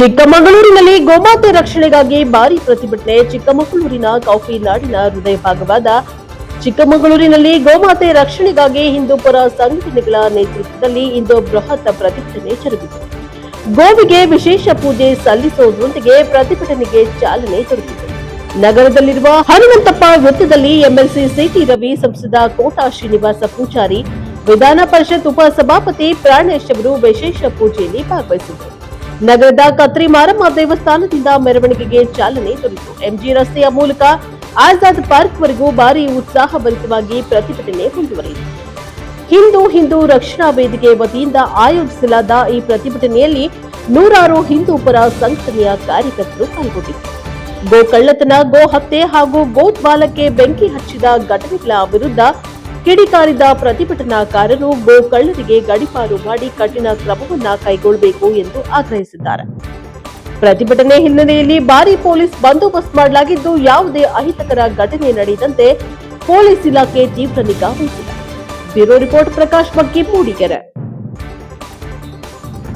ಚಿಕ್ಕಮಗಳೂರಿನಲ್ಲಿ ಗೋಮಾತೆ ರಕ್ಷಣೆಗಾಗಿ ಭಾರಿ ಪ್ರತಿಭಟನೆ ಚಿಕ್ಕಮಗಳೂರಿನ ಕಾಫಿ ನಾಡಿನ ಹೃದಯ ಭಾಗವಾದ ಚಿಕ್ಕಮಗಳೂರಿನಲ್ಲಿ ಗೋಮಾತೆ ರಕ್ಷಣೆಗಾಗಿ ಹಿಂದೂಪರ ಸಂಘಟನೆಗಳ ನೇತೃತ್ವದಲ್ಲಿ ಇಂದು ಬೃಹತ್ ಪ್ರತಿಭಟನೆ ಜರುಗಿತು ಗೋವಿಗೆ ವಿಶೇಷ ಪೂಜೆ ಸಲ್ಲಿಸುವುದರೊಂದಿಗೆ ಪ್ರತಿಭಟನೆಗೆ ಚಾಲನೆ ದೊರೆತಿದೆ. ನಗರದಲ್ಲಿರುವ ಹನುಮಂತಪ್ಪ ವೃತ್ತದಲ್ಲಿ ಎಂಎಲ್ಸಿ ಸಿಟಿ ರವಿ ಸಂಸದ ಕೋಟಾ ಶ್ರೀನಿವಾಸ ಪೂಜಾರಿ, ವಿಧಾನ ಪರಿಷತ್ ಉಪಸಭಾಪತಿ ಪ್ರಾಣೇಶ್ ಅವರು ವಿಶೇಷ ಪೂಜೆಯಲ್ಲಿ ಭಾಗವಹಿಸಿದರು ನಗರದ ಕತ್ರಿ ಮಾರಮ್ಮ ದೇವಸ್ಥಾನದಿಂದ ಮೆರವಣಿಗೆಗೆ ಚಾಲನೆ ದೊರೆಯಿತು ಎಂಜಿ ರಸ್ತೆಯ ಮೂಲಕ ಆಜಾದ್ ಪಾರ್ಕ್ ವರೆಗೂ ಭಾರಿ ಉತ್ಸಾಹಭರಿತವಾಗಿ ಪ್ರತಿಭಟನೆ ಮುಂದುವರೆಯಿತು. ಹಿಂದೂ ಹಿಂದೂ ರಕ್ಷಣಾ ವೇದಿಕೆ ವತಿಯಿಂದ ಆಯೋಜಿಸಲಾದ ಈ ಪ್ರತಿಭಟನೆಯಲ್ಲಿ ನೂರಾರು ಹಿಂದೂ ಪರ ಸಂಘಟನೆಯ ಕಾರ್ಯಕರ್ತರು ಪಾಲ್ಗೊಂಡಿದ್ದರು. ಗೋ ಕಳ್ಳತನ ಗೋ ಹತ್ಯೆ ಹಾಗೂ ಗೋದ್ವಾಲಕ್ಕೆ ಬೆಂಕಿ ಹಚ್ಚಿದ ಘಟನೆಗಳ ವಿರುದ್ಧ ಕಿಡಿಕಾರಿದ ಪ್ರತಿಭಟನಾಕಾರರು ಗೋ ಕಳ್ಳರಿಗೆ ಗಡಿಪಾರು ಮಾಡಿ ಕಠಿಣ ಕ್ರಮವನ್ನ ಕೈಗೊಳ್ಳಬೇಕು ಎಂದು ಆಗ್ರಹಿಸಿದ್ದಾರೆ. ಪ್ರತಿಭಟನೆ ಹಿನ್ನೆಲೆಯಲ್ಲಿ ಭಾರಿ ಪೊಲೀಸ್ ಬಂದೋಬಸ್ತ್ ಮಾಡಲಾಗಿದ್ದು, ಯಾವುದೇ ಅಹಿತಕರ ಘಟನೆ ನಡೆಯದಂತೆ ಪೊಲೀಸ್ ಇಲಾಖೆ ತೀವ್ರ ನಿಗಾ ವಹಿಸಿದೆ. ಬ್ಯೂರೋ ರಿಪೋರ್ಟ್ ಪ್ರಕಾಶ್ ಬಗ್ಗೆ ಮೂಡಿಗೆರೆ.